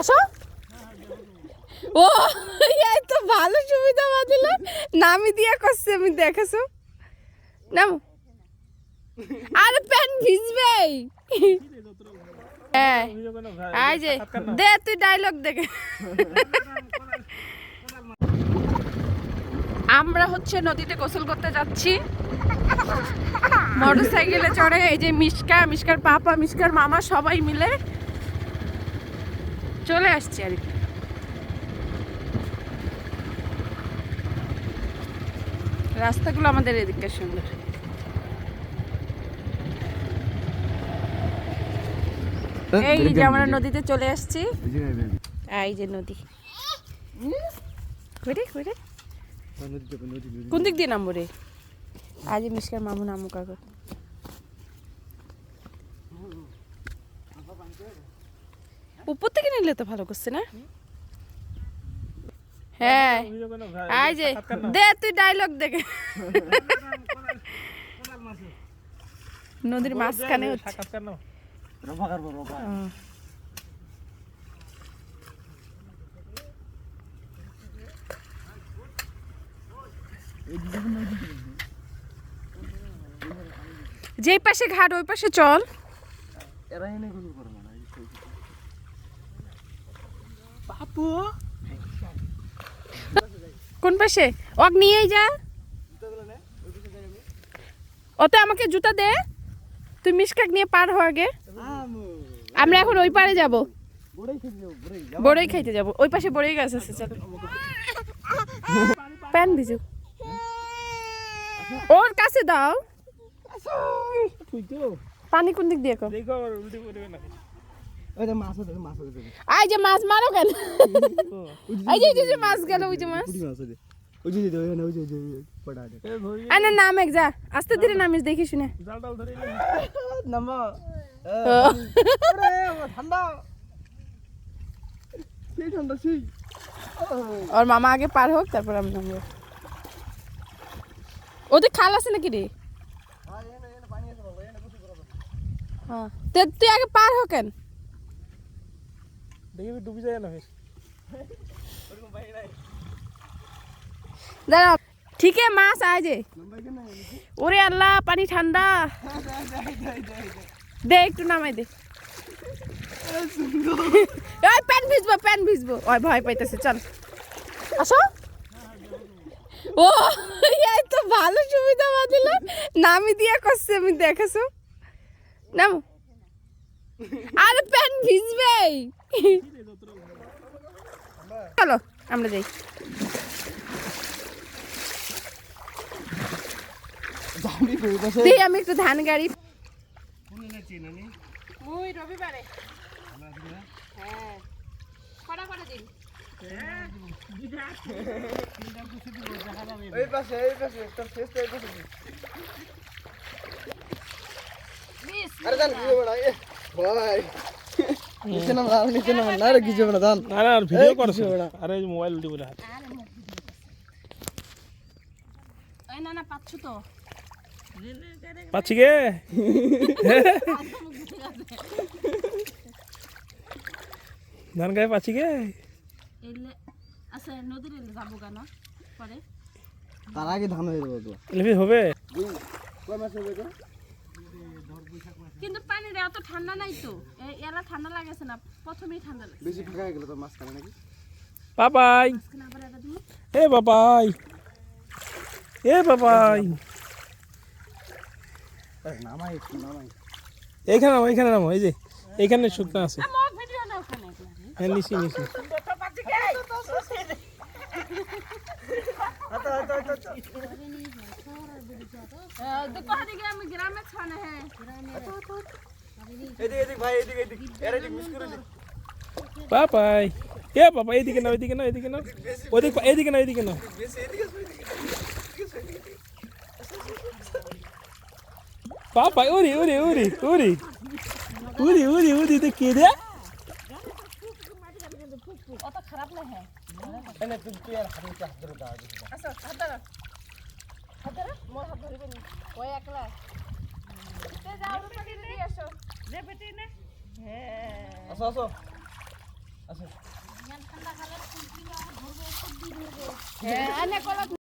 আসো। ও এই তো ভালো সুবিধা বাদিল নামি দিয়া করছে আমি দেখেছ? নাম। আরে প্যান ভিজবেই হ্যাঁ। এই যে, দে, তুই ডায়লগ দেখে। আমরা হচ্ছে নদীতে গোসল করতে যাচ্ছি। মোটর সাইকেলে চড়ে এই যে মিশকা মিশকার পাপা মিশকার মামা সবাই মিলে চলে আসছি আর কি। রাস্তাগুলো আমাদের এদিকটা সুন্দর। এই যে আমরা নদীতে চলে আসছি। এই যে নদী। কইরে কইরে কোন দিক দিয়ে নামবো রে? আজ মিশকার মামু নামু কাকর উপর থেকে নিলে তো ভালো করছে না? হ্যাঁ। এই যে দে তুই ডায়লগ দেখে। নদীর মাঝখানে হচ্ছে। যেই পাশে ঘাট ওই পাশে চল। কোন পাশে ওক নিয়েই যা ওতে আমাকে জুতা দে তুই মিসকাক নিয়ে পার হ আগে আমরা এখন ওই পারে যাব বড়ই খাইতে যাব ওই পাশে বড়ই গাছ আছে চল প্যান ভিজু ওর কাছে দাও পানি কোন দিক দিয়ে আই যে মাছ মারো কেন? এই যে যে মাছ গেল ওই যে মাছ। আরে নাম এক যা আস্তে ধীরে নামিস দেখি শুনে। ও। ওর মামা আগে পার হোক তারপর আমি নামবো। ওদের খাল আছে নাকি রে? হ্যাঁ তুই আগে পার হোক কেন? দেখি ডুবি যায় না দাঁড়া, ঠিক মাছ আয় ওরে আল্লাহ, পানি ঠান্ডা। দে, একটু নামাই দে। Pan ভিজবো pan ভিজবো। ওই, ভয় পাইতেছে, চল। আসো। ও, এই তো ভালো সুবিধা বাদিল নামি দিয়া করছে, আমি দেখেছ। নাম। আরে প্যান ভিজবেই চলো আমরা যাই। আমি একটু ধান গাড়ি। মুই রবিবারে। হ্যাঁ কটা কটা দিন? এই পাশে এই পাশে তোর শেষ তো পাশে। আরে দান কিছু হবে না এ ভাই। নিচে নাম নাম নিচে নাম না রে কিছু না দান না না আর ভিডিও এই, করছে আরে মোবাইল উল্টি বলে হাত। ওই না না পাচ্ছ তো। পাচ্ছি গে ধান গায়ে পাচ্ছি গে এলে আচ্ছা নদীর যাব কেন? পরে। তার আগে ধান হয়ে যাবে তো। এলে ফির হবে? কয় মাস হবে তো কিন্তু পানির এত ঠান্ডা নাই তো। এ- এরা ঠান্ডা লাগেছে না প্রথমেই ঠান্ডা লাগে বেশি ফাঁকা হয়ে গেল তো মাছ খাবে নাকি? বাবাই। এ বাবাই। এ বাবাই। নামাই একটু নামাই। এইখানে নামো এইখানে নামো এই যে এইখানে শুকনো আছে। হ্যাঁ নিছি নিছি কোথা দিকে আমি গ্রামে ছানে হ্যাঁ এদিকে এদিকে ভাই এদিকে এদিকে। এর এদিকে মিস করে দে। বাবাই। এ বাবা এইদিকে নাও এইদিকে নাও এইদিকে নাও। ওদিকে এইদিকে নাও এইদিকে নাও। বেশি এদিকে আসবে বাবাই উরি উরি উরি উরি উরি উরি উরি দেখি রে। অত খারাপ না হ্যাঁ। এনে তুই তুই আর হাতে হাত ধরে দাও আচ্ছা হাত ধরো হাত ধরো মোর হাত ধরবেন আসো হ্যাঁ আসো আসো আসো হ্যাঁ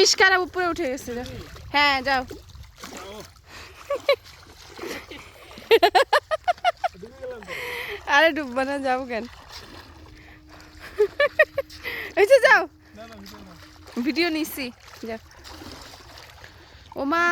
মিসকারা উপরে উঠে গেছে হ্যাঁ যাও। আরে ডুববা না, যাও কেন? এই যাও। ভিডিও নিচ্ছি, যাও। ও মা